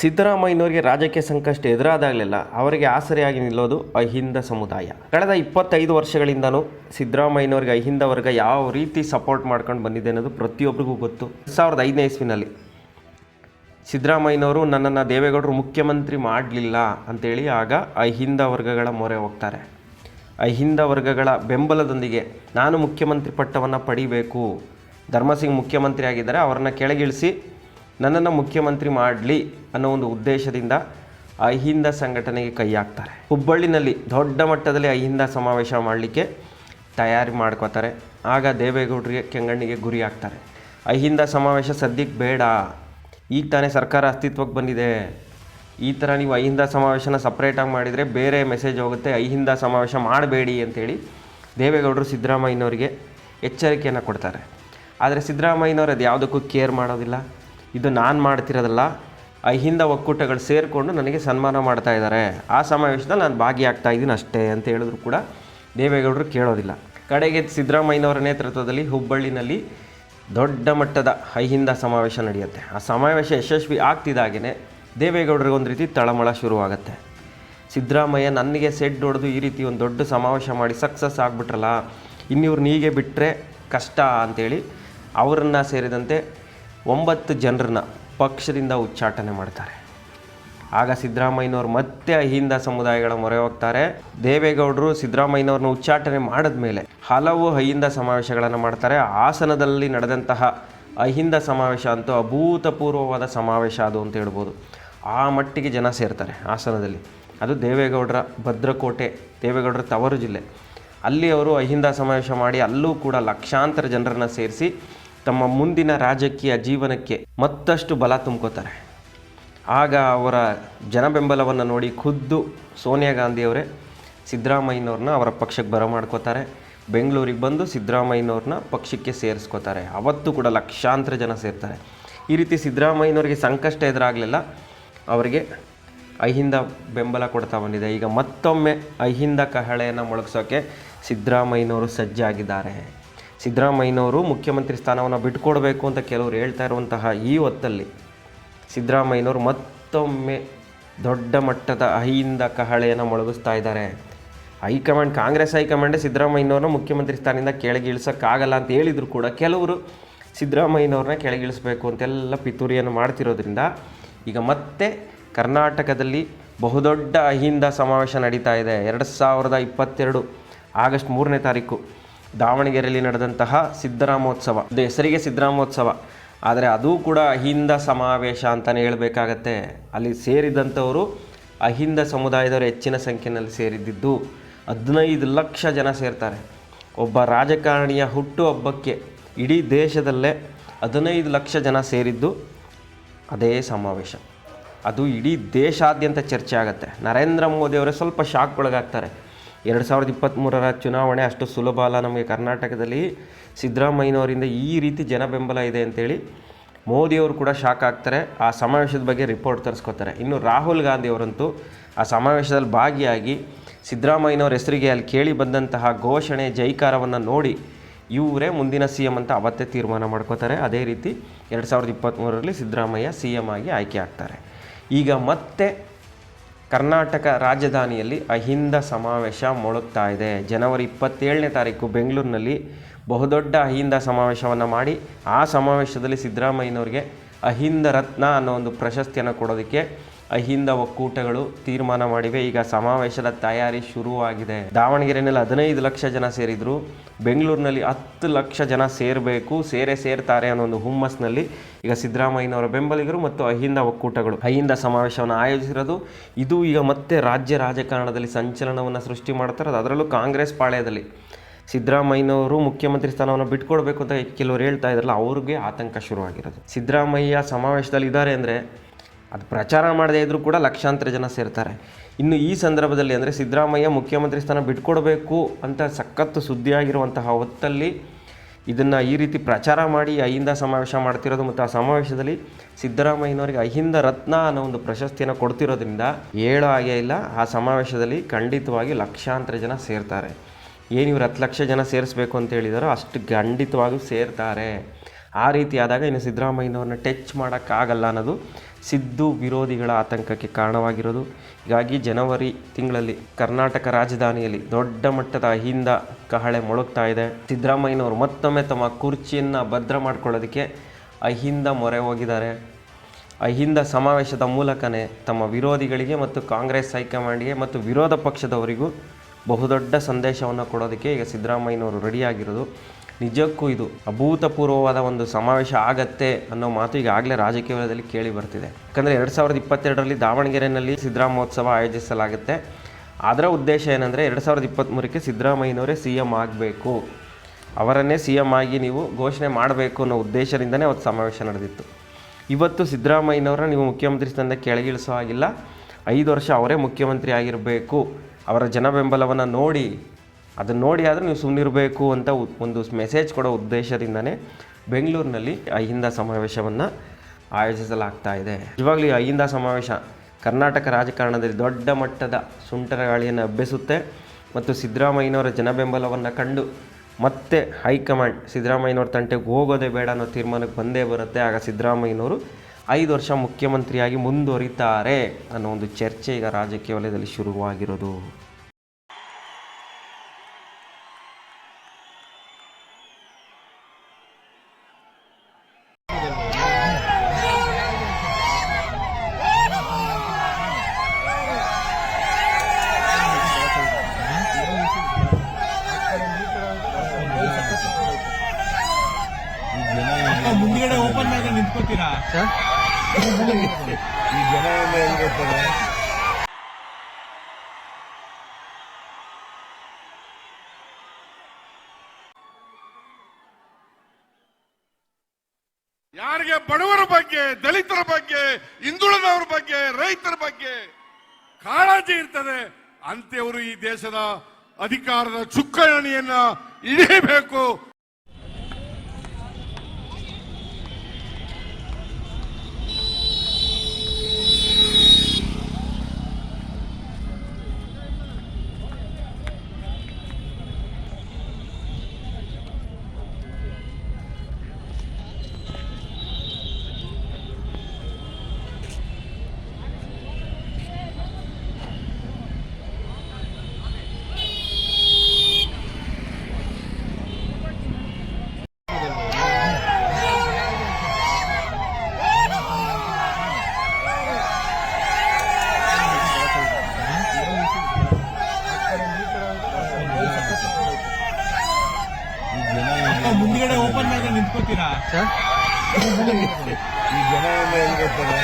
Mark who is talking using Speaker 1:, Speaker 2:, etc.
Speaker 1: ಸಿದ್ದರಾಮಯ್ಯನವರಿಗೆ ರಾಜಕೀಯ ಸಂಕಷ್ಟ ಎದುರಾದಾಗಲೆಲ್ಲ ಅವರಿಗೆ ಆಸರೆಯಾಗಿ ನಿಲ್ಲೋದು ಅಹಿಂದ ಸಮುದಾಯ. ಕಳೆದ ಇಪ್ಪತ್ತೈದು ವರ್ಷಗಳಿಂದನೂ ಸಿದ್ದರಾಮಯ್ಯನವರಿಗೆ ಅಹಿಂದ ವರ್ಗ ಯಾವ ರೀತಿ ಸಪೋರ್ಟ್ ಮಾಡ್ಕೊಂಡು ಬಂದಿದೆ ಅನ್ನೋದು ಪ್ರತಿಯೊಬ್ಬರಿಗೂ ಗೊತ್ತು. ಎರಡು ಸಾವಿರದ ಐದನೇ ಇಸ್ವಿನಲ್ಲಿ ಸಿದ್ದರಾಮಯ್ಯನವರು ನನ್ನನ್ನು ದೇವೇಗೌಡರು ಮುಖ್ಯಮಂತ್ರಿ ಮಾಡಲಿಲ್ಲ ಅಂತೇಳಿ ಆಗ ಅಹಿಂದ ವರ್ಗಗಳ ಮೊರೆ ಹೋಗ್ತಾರೆ. ಅಹಿಂದ ವರ್ಗಗಳ ಬೆಂಬಲದೊಂದಿಗೆ ನಾನು ಮುಖ್ಯಮಂತ್ರಿ ಪಟ್ಟವನ್ನು ಪಡಿಬೇಕು. ಧರ್ಮಸಿಂಗ್ ಮುಖ್ಯಮಂತ್ರಿ ಆಗಿದ್ದಾರೆ ಅವರನ್ನು ಕೆಳಗಿಳಿಸಿ ನನ್ನನ್ನು ಮುಖ್ಯಮಂತ್ರಿ ಮಾಡಲಿ ಅನ್ನೋ ಒಂದು ಉದ್ದೇಶದಿಂದ ಅಹಿಂದ ಸಂಘಟನೆಗೆ ಕೈ ಹಾಕ್ತಾರೆ. ಹುಬ್ಬಳ್ಳಿನಲ್ಲಿ ದೊಡ್ಡ ಮಟ್ಟದಲ್ಲಿ ಅಹಿಂದ ಸಮಾವೇಶ ಮಾಡಲಿಕ್ಕೆ ತಯಾರಿ ಮಾಡ್ಕೋತಾರೆ. ಆಗ ದೇವೇಗೌಡರಿಗೆ ಕೆಂಗಣ್ಣಿಗೆ ಗುರಿ ಆಗ್ತಾರೆ ಅಹಿಂದ ಸಮಾವೇಶ ಸದ್ಯಕ್ಕೆ ಬೇಡ. ಈಗ ತಾನೇ ಸರ್ಕಾರ ಅಸ್ತಿತ್ವಕ್ಕೆ ಬಂದಿದೆ. ಈ ಥರ ನೀವು ಅಹಿಂದ ಸಮಾವೇಶನ ಸಪ್ರೇಟಾಗಿ ಮಾಡಿದರೆ ಬೇರೆ ಮೆಸೇಜ್ ಹೋಗುತ್ತೆ. ಅಹಿಂದ ಸಮಾವೇಶ ಮಾಡಬೇಡಿ ಅಂತೇಳಿ ದೇವೇಗೌಡರು ಸಿದ್ದರಾಮಯ್ಯನವರಿಗೆ ಎಚ್ಚರಿಕೆಯನ್ನು ಕೊಡ್ತಾರೆ. ಆದರೆ ಸಿದ್ದರಾಮಯ್ಯನವರು ಅದು ಯಾವುದಕ್ಕೂ ಕೇರ್ ಮಾಡೋದಿಲ್ಲ. ಇದು ನಾನು ಮಾಡ್ತಿರೋದಲ್ಲ. ಅಹಿಂದ ಒಕ್ಕೂಟಗಳು ಸೇರಿಕೊಂಡು ನನಗೆ ಸನ್ಮಾನ ಮಾಡ್ತಾ ಇದ್ದಾರೆ ಆ ಸಮಾವೇಶದಲ್ಲಿ ನಾನು ಭಾಗಿಯಾಗ್ತಾ ಇದ್ದೀನಿ ಅಷ್ಟೇ ಅಂತ ಹೇಳಿದ್ರು ಕೂಡ ದೇವೇಗೌಡರು ಕೇಳೋದಿಲ್ಲ. ಕಡೆಗೆ ಸಿದ್ದರಾಮಯ್ಯನವರ ನೇತೃತ್ವದಲ್ಲಿ ಹುಬ್ಬಳ್ಳಿನಲ್ಲಿ ದೊಡ್ಡ ಮಟ್ಟದ ಅಹಿಂದ ಸಮಾವೇಶ ನಡೆಯುತ್ತೆ. ಆ ಸಮಾವೇಶ ಯಶಸ್ವಿ ಆಗ್ತಿದ್ದಾಗೇ ದೇವೇಗೌಡರಿಗೆ ಒಂದು ರೀತಿ ತಳಮಳ ಶುರುವಾಗುತ್ತೆ. ಸಿದ್ದರಾಮಯ್ಯ ನನಗೆ ಸೆಡ್ ಹೊಡೆದು ಈ ರೀತಿ ಒಂದು ದೊಡ್ಡ ಸಮಾವೇಶ ಮಾಡಿ ಸಕ್ಸಸ್ ಆಗಿಬಿಟ್ರಲ್ಲ ಇನ್ನಿವ್ರನ್ನ ನೀಗೆ ಬಿಟ್ಟರೆ ಕಷ್ಟ ಅಂತೇಳಿ ಅವರನ್ನು ಸೇರಿದಂತೆ ಒಂಬತ್ತು ಜನರನ್ನ ಪಕ್ಷದಿಂದ ಉಚ್ಚಾಟನೆ ಮಾಡ್ತಾರೆ. ಆಗ ಸಿದ್ದರಾಮಯ್ಯನವರು ಮತ್ತೆ ಅಹಿಂದ ಸಮುದಾಯಗಳ ಮೊರೆ ಹೋಗ್ತಾರೆ. ದೇವೇಗೌಡರು ಸಿದ್ದರಾಮಯ್ಯನವ್ರನ್ನ ಉಚ್ಚಾಟನೆ ಮಾಡಿದ ಮೇಲೆ ಹಲವು ಅಹಿಂದ ಸಮಾವೇಶಗಳನ್ನು ಮಾಡ್ತಾರೆ. ಹಾಸನದಲ್ಲಿ ನಡೆದಂತಹ ಅಹಿಂದ ಸಮಾವೇಶ ಅಂತೂ ಅಭೂತಪೂರ್ವವಾದ ಸಮಾವೇಶ ಅದು ಅಂತ ಹೇಳ್ಬೋದು. ಆ ಮಟ್ಟಿಗೆ ಜನ ಸೇರ್ತಾರೆ ಹಾಸನದಲ್ಲಿ. ಅದು ದೇವೇಗೌಡರ ಭದ್ರಕೋಟೆ, ದೇವೇಗೌಡರ ತವರು ಜಿಲ್ಲೆ. ಅಲ್ಲಿ ಅವರು ಅಹಿಂದ ಸಮಾವೇಶ ಮಾಡಿ ಅಲ್ಲೂ ಕೂಡ ಲಕ್ಷಾಂತರ ಜನರನ್ನು ಸೇರಿಸಿ ತಮ್ಮ ಮುಂದಿನ ರಾಜಕೀಯ ಜೀವನಕ್ಕೆ ಮತ್ತಷ್ಟು ಬಲ ತುಂಬ್ಕೋತಾರೆ. ಆಗ ಅವರ ಜನಬೆಂಬಲವನ್ನು ನೋಡಿ ಖುದ್ದು ಸೋನಿಯಾ ಗಾಂಧಿಯವರೇ ಸಿದ್ದರಾಮಯ್ಯನವ್ರನ್ನ ಅವರ ಪಕ್ಷಕ್ಕೆ ಬರಮಾಡ್ಕೋತಾರೆ ಬೆಂಗಳೂರಿಗೆ ಬಂದು ಸಿದ್ದರಾಮಯ್ಯನವ್ರನ್ನ ಪಕ್ಷಕ್ಕೆ ಸೇರಿಸ್ಕೋತಾರೆ. ಅವತ್ತು ಕೂಡ ಲಕ್ಷಾಂತರ ಜನ ಸೇರ್ತಾರೆ. ಈ ರೀತಿ ಸಿದ್ದರಾಮಯ್ಯನವರಿಗೆ ಸಂಕಷ್ಟ ಎದುರಾಗಲಿಲ್ಲ. ಅವರಿಗೆ ಅಹಿಂದ ಬೆಂಬಲ ಕೊಡ್ತಾ ಬಂದಿದೆ. ಈಗ ಮತ್ತೊಮ್ಮೆ ಅಹಿಂದ ಕಹಳೆಯನ್ನು ಮೊಳಗಿಸೋಕ್ಕೆ ಸಿದ್ದರಾಮಯ್ಯನವರು ಸಜ್ಜಾಗಿದ್ದಾರೆ. ಸಿದ್ದರಾಮಯ್ಯನವರು ಮುಖ್ಯಮಂತ್ರಿ ಸ್ಥಾನವನ್ನು ಬಿಟ್ಟುಕೊಡಬೇಕು ಅಂತ ಕೆಲವರು ಹೇಳ್ತಾ ಇರುವಂತಹ ಈ ಹೊತ್ತಲ್ಲಿ ಸಿದ್ದರಾಮಯ್ಯನವರು ಮತ್ತೊಮ್ಮೆ ದೊಡ್ಡ ಮಟ್ಟದ ಅಹಿಯಿಂದ ಕಹಳೆಯನ್ನು ಮೊಳಗಿಸ್ತಾ ಇದ್ದಾರೆ. ಹೈಕಮಾಂಡ್, ಕಾಂಗ್ರೆಸ್ ಹೈಕಮಾಂಡೇ ಸಿದ್ದರಾಮಯ್ಯನವ್ರನ್ನ ಮುಖ್ಯಮಂತ್ರಿ ಸ್ಥಾನದಿಂದ ಕೆಳಗೆ ಇಳಿಸೋಕ್ಕಾಗಲ್ಲ ಅಂತ ಹೇಳಿದ್ರು ಕೂಡ ಕೆಲವರು ಸಿದ್ದರಾಮಯ್ಯನವ್ರನ್ನ ಕೆಳಗಿಳಿಸಬೇಕು ಅಂತೆಲ್ಲ ಪಿತೂರಿಯನ್ನು ಮಾಡ್ತಿರೋದ್ರಿಂದ ಈಗ ಮತ್ತೆ ಕರ್ನಾಟಕದಲ್ಲಿ ಬಹುದೊಡ್ಡ ಅಹಿಂದ ಸಮಾವೇಶ ನಡೀತಾ ಇದೆ. ಎರಡು ಸಾವಿರದ ಇಪ್ಪತ್ತೆರಡು ಆಗಸ್ಟ್ ಮೂರನೇ ತಾರೀಕು. ದಾವಣಗೆರೆಯಲ್ಲಿ ನಡೆದಂತಹ ಸಿದ್ದರಾಮೋತ್ಸವ. ಹೆಸರಿಗೆ ಸಿದ್ದರಾಮೋತ್ಸವ. ಆದರೆ ಅದು ಕೂಡ ಅಹಿಂದ ಸಮಾವೇಶ ಅಂತಲೇ ಹೇಳಬೇಕಾಗತ್ತೆ. ಅಲ್ಲಿ ಸೇರಿದಂಥವರು ಅಹಿಂದ ಸಮುದಾಯದವರು ಹೆಚ್ಚಿನ ಸಂಖ್ಯೆಯಲ್ಲಿ ಸೇರಿದ್ದಿದ್ದು ಹದಿನೈದು ಲಕ್ಷ ಜನ ಸೇರ್ತಾರೆ. ಒಬ್ಬ ರಾಜಕಾರಣಿಯ ಹುಟ್ಟುಹಬ್ಬಕ್ಕೆ ಇಡೀ ದೇಶದಲ್ಲೇ ಹದಿನೈದು ಲಕ್ಷ ಜನ ಸೇರಿದ್ದು ಅದೇ ಸಮಾವೇಶ. ಅದು ಇಡೀ ದೇಶಾದ್ಯಂತ ಚರ್ಚೆ ಆಗುತ್ತೆ. ನರೇಂದ್ರ ಮೋದಿಯವರೇ ಸ್ವಲ್ಪ ಶಾಕ್ ಒಳಗಾಗ್ತಾರೆ. ಎರಡು ಸಾವಿರದ ಇಪ್ಪತ್ತ್ಮೂರರ ಚುನಾವಣೆ ಅಷ್ಟು ಸುಲಭ ಅಲ್ಲ. ನಮಗೆ ಕರ್ನಾಟಕದಲ್ಲಿ ಸಿದ್ದರಾಮಯ್ಯನವರಿಂದ ಈ ರೀತಿ ಜನ ಬೆಂಬಲ ಇದೆ ಅಂತೇಳಿ ಮೋದಿಯವರು ಕೂಡ ಶಾಕ್ ಆಗ್ತಾರೆ. ಆ ಸಮಾವೇಶದ ಬಗ್ಗೆ ರಿಪೋರ್ಟ್ ತರಿಸ್ಕೋತಾರೆ. ಇನ್ನು ರಾಹುಲ್ ಗಾಂಧಿಯವರಂತೂ ಆ ಸಮಾವೇಶದಲ್ಲಿ ಭಾಗಿಯಾಗಿ ಸಿದ್ದರಾಮಯ್ಯನವ್ರ ಹೆಸರಿಗೆ ಅಲ್ಲಿ ಕೇಳಿ ಬಂದಂತಹ ಘೋಷಣೆ, ಜೈಕಾರವನ್ನು ನೋಡಿ ಇವರೇ ಮುಂದಿನ ಸಿ ಎಂ ಅಂತ ಅವತ್ತೇ ತೀರ್ಮಾನ ಮಾಡ್ಕೋತಾರೆ. ಅದೇ ರೀತಿ ಎರಡು ಸಾವಿರದ ಇಪ್ಪತ್ತ್ಮೂರರಲ್ಲಿ ಸಿದ್ದರಾಮಯ್ಯ ಸಿ ಎಂ ಆಗಿ ಆಯ್ಕೆ ಆಗ್ತಾರೆ. ಈಗ ಮತ್ತೆ ಕರ್ನಾಟಕ ರಾಜಧಾನಿಯಲ್ಲಿ ಅಹಿಂದ ಸಮಾವೇಶ ಮೊಳಗ್ತಾ ಇದೆ. ಜನವರಿ ಇಪ್ಪತ್ತೇಳನೇ ತಾರೀಕು ಬೆಂಗಳೂರಿನಲ್ಲಿ ಬಹುದೊಡ್ಡ ಅಹಿಂದ ಸಮಾವೇಶವನ್ನು ಮಾಡಿ ಆ ಸಮಾವೇಶದಲ್ಲಿ ಸಿದ್ದರಾಮಯ್ಯನವ್ರಿಗೆ ಅಹಿಂದ ರತ್ನ ಅನ್ನೋ ಒಂದು ಪ್ರಶಸ್ತಿಯನ್ನು ಕೊಡೋದಕ್ಕೆ ಅಹಿಂದ ಒಕ್ಕೂಟಗಳು ತೀರ್ಮಾನ ಮಾಡಿವೆ. ಈಗ ಸಮಾವೇಶದ ತಯಾರಿ ಶುರುವಾಗಿದೆ. ದಾವಣಗೆರೆಯಲ್ಲಿ ಹದಿನೈದು ಲಕ್ಷ ಜನ ಸೇರಿದ್ರು. ಬೆಂಗಳೂರಿನಲ್ಲಿ ಹತ್ತು ಲಕ್ಷ ಜನ ಸೇರಬೇಕು, ಸೇರೆ ಸೇರ್ತಾರೆ ಅನ್ನೋ ಒಂದು ಹುಮ್ಮಸ್ನಲ್ಲಿ ಈಗ ಸಿದ್ದರಾಮಯ್ಯನವರ ಬೆಂಬಲಿಗರು ಮತ್ತು ಅಹಿಂದ ಒಕ್ಕೂಟಗಳು ಅಹಿಂದ ಸಮಾವೇಶವನ್ನು ಆಯೋಜಿಸಿರೋದು. ಇದು ಈಗ ಮತ್ತೆ ರಾಜ್ಯ ರಾಜಕಾರಣದಲ್ಲಿ ಸಂಚಲನವನ್ನು ಸೃಷ್ಟಿ ಮಾಡ್ತಾರೆ ಅದರಲ್ಲೂ ಕಾಂಗ್ರೆಸ್ ಪಾಳ್ಯದಲ್ಲಿ ಸಿದ್ದರಾಮಯ್ಯನವರು ಮುಖ್ಯಮಂತ್ರಿ ಸ್ಥಾನವನ್ನು ಬಿಟ್ಕೊಡ್ಬೇಕು ಅಂತ ಕೆಲವರು ಹೇಳ್ತಾ ಇದ್ರಲ್ಲ, ಅವ್ರಿಗೆ ಆತಂಕ ಶುರುವಾಗಿರೋದು. ಸಿದ್ದರಾಮಯ್ಯ ಸಮಾವೇಶದಲ್ಲಿ ಇದ್ದಾರೆ ಅಂದರೆ ಅದು ಪ್ರಚಾರ ಮಾಡದೇ ಇದ್ದರೂ ಕೂಡ ಲಕ್ಷಾಂತರ ಜನ ಸೇರ್ತಾರೆ. ಇನ್ನು ಈ ಸಂದರ್ಭದಲ್ಲಿ ಅಂದರೆ ಸಿದ್ದರಾಮಯ್ಯ ಮುಖ್ಯಮಂತ್ರಿ ಸ್ಥಾನ ಬಿಟ್ಕೊಡಬೇಕು ಅಂತ ಸಖತ್ತು ಸುದ್ದಿಯಾಗಿರುವಂತಹ ಹೊತ್ತಲ್ಲಿ ಇದನ್ನು ಈ ರೀತಿ ಪ್ರಚಾರ ಮಾಡಿ ಅಹಿಂದ ಸಮಾವೇಶ ಮಾಡ್ತಿರೋದು ಮತ್ತು ಆ ಸಮಾವೇಶದಲ್ಲಿ ಸಿದ್ದರಾಮಯ್ಯನವರಿಗೆ ಅಹಿಂದ ರತ್ನ ಅನ್ನೋ ಒಂದು ಪ್ರಶಸ್ತಿಯನ್ನು ಕೊಡ್ತಿರೋದ್ರಿಂದ ಹೇಳೋ ಹಾಗೆ ಇಲ್ಲ, ಆ ಸಮಾವೇಶದಲ್ಲಿ ಖಂಡಿತವಾಗಿ ಲಕ್ಷಾಂತರ ಜನ ಸೇರ್ತಾರೆ. ಏನು ಇವ್ರು ಹತ್ತು ಲಕ್ಷ ಜನ ಸೇರಿಸ್ಬೇಕು ಅಂತ ಹೇಳಿದಾರೋ ಅಷ್ಟು ಖಂಡಿತವಾಗಿಯೂ ಸೇರ್ತಾರೆ. ಆ ರೀತಿ ಆದಾಗ ಇನ್ನು ಸಿದ್ದರಾಮಯ್ಯನವ್ರನ್ನ ಟಚ್ ಮಾಡೋಕ್ಕಾಗಲ್ಲ ಅನ್ನೋದು ಸಿದ್ದು ವಿರೋಧಿಗಳ ಆತಂಕಕ್ಕೆ ಕಾರಣವಾಗಿರೋದು. ಹೀಗಾಗಿ ಜನವರಿ ತಿಂಗಳಲ್ಲಿ ಕರ್ನಾಟಕ ರಾಜಧಾನಿಯಲ್ಲಿ ದೊಡ್ಡ ಮಟ್ಟದ ಅಹಿಂದ ಕಹಳೆ ಮೊಳಗ್ತಾ ಇದೆ. ಸಿದ್ದರಾಮಯ್ಯನವರು ಮತ್ತೊಮ್ಮೆ ತಮ್ಮ ಕುರ್ಚಿಯನ್ನು ಭದ್ರ ಮಾಡಿಕೊಳ್ಳೋದಕ್ಕೆ ಅಹಿಂದ ಮೊರೆ ಹೋಗಿದ್ದಾರೆ. ಅಹಿಂದ ಸಮಾವೇಶದ ಮೂಲಕನೇ ತಮ್ಮ ವಿರೋಧಿಗಳಿಗೆ ಮತ್ತು ಕಾಂಗ್ರೆಸ್ ಹೈಕಮಾಂಡ್ಗೆ ಮತ್ತು ವಿರೋಧ ಪಕ್ಷದವರಿಗೂ ಬಹುದೊಡ್ಡ ಸಂದೇಶವನ್ನು ಕೊಡೋದಕ್ಕೆ ಈಗ ಸಿದ್ದರಾಮಯ್ಯನವರು ರೆಡಿಯಾಗಿರೋದು. ನಿಜಕ್ಕೂ ಇದು ಅಭೂತಪೂರ್ವವಾದ ಒಂದು ಸಮಾವೇಶ ಆಗತ್ತೆ ಅನ್ನೋ ಮಾತು ಈಗಾಗಲೇ ರಾಜಕೀಯ ವಲಯದಲ್ಲಿ ಕೇಳಿ ಬರ್ತಿದೆ. ಯಾಕಂದರೆ ಎರಡು ಸಾವಿರದ ಇಪ್ಪತ್ತೆರಡರಲ್ಲಿ ದಾವಣಗೆರೆಯಲ್ಲಿ ಸಿದ್ದರಾಮೋತ್ಸವ ಆಯೋಜಿಸಲಾಗುತ್ತೆ. ಅದರ ಉದ್ದೇಶ ಏನಂದರೆ ಎರಡು ಸಾವಿರದ ಇಪ್ಪತ್ತ್ಮೂರಕ್ಕೆ ಸಿದ್ದರಾಮಯ್ಯನವರೇ ಸಿ ಎಂ ಆಗಬೇಕು. ಅವರನ್ನೇ ಸಿ ಎಂ ಆಗಿ ನೀವು ಘೋಷಣೆ ಮಾಡಬೇಕು ಅನ್ನೋ ಉದ್ದೇಶದಿಂದನೇ ಅವತ್ತು ಸಮಾವೇಶ ನಡೆದಿತ್ತು. ಇವತ್ತು ಸಿದ್ದರಾಮಯ್ಯನವರ ನೀವು ಮುಖ್ಯಮಂತ್ರಿ ಸ್ಥಾನದ ಕೆಳಗಿಳಿಸೋ ಹಾಗಿಲ್ಲ. ಐದು ವರ್ಷ ಅವರೇ ಮುಖ್ಯಮಂತ್ರಿ ಆಗಿರಬೇಕು. ಅವರ ಜನ ಬೆಂಬಲವನ್ನು ನೋಡಿ ಅದನ್ನು ನೋಡಿ ಆದರೂ ನೀವು ಸುಮ್ಮನಿರಬೇಕು ಅಂತ ಒಂದು ಮೆಸೇಜ್ ಕೊಡೋ ಉದ್ದೇಶದಿಂದನೇ ಬೆಂಗಳೂರಿನಲ್ಲಿ ಅಹಿಂದ ಸಮಾವೇಶವನ್ನು ಆಯೋಜಿಸಲಾಗ್ತಾ ಇದೆ. ಇವಾಗಲೂ ಅಹಿಂದ ಸಮಾವೇಶ ಕರ್ನಾಟಕ ರಾಜಕಾರಣದಲ್ಲಿ ದೊಡ್ಡ ಮಟ್ಟದ ಸುಂಟರ ಗಾಳಿಯನ್ನು ಮತ್ತು ಸಿದ್ದರಾಮಯ್ಯನವರ ಜನಬೆಂಬಲವನ್ನು ಕಂಡು ಮತ್ತೆ ಹೈಕಮಾಂಡ್ ಸಿದ್ದರಾಮಯ್ಯನವ್ರ ತಂಟೆಗೆ ಹೋಗೋದೇ ಬೇಡ ಅನ್ನೋ ತೀರ್ಮಾನಕ್ಕೆ ಬಂದೇ ಬರುತ್ತೆ. ಆಗ ಸಿದ್ದರಾಮಯ್ಯನವರು ಐದು ವರ್ಷ ಮುಖ್ಯಮಂತ್ರಿಯಾಗಿ ಮುಂದುವರಿತಾರೆ ಅನ್ನೋ ಒಂದು ಚರ್ಚೆ ಈಗ ರಾಜಕೀಯ ವಲಯದಲ್ಲಿ ಶುರುವಾಗಿರೋದು
Speaker 2: ಅಕ್ಕ ಮುಂದ್ಗಡೆ ಓಪನ್ ಮಾಡಿ ನಿಂತ್ಕೋತೀರಾ
Speaker 3: ಯಾರಿಗೆ ಬಡವರ ಬಗ್ಗೆ, ದಲಿತರ ಬಗ್ಗೆ, ಹಿಂದುಳಿದವರ ಬಗ್ಗೆ, ರೈತರ ಬಗ್ಗೆ ಕಾಳಜಿ ಇರ್ತದೆ, ಅಂತೆಯವರು ಈ ದೇಶದ ಅಧಿಕಾರದ ಚುಕ್ಕಾಣಿಯನ್ನ ಹಿಡಿಯಬೇಕು
Speaker 4: ಈ ಜನ
Speaker 2: ಅಕ್ಕ ಮುಂದ್ಗಡೆ ಸರ್
Speaker 4: ಈ ಜನ ಬರ್ತಾರೆ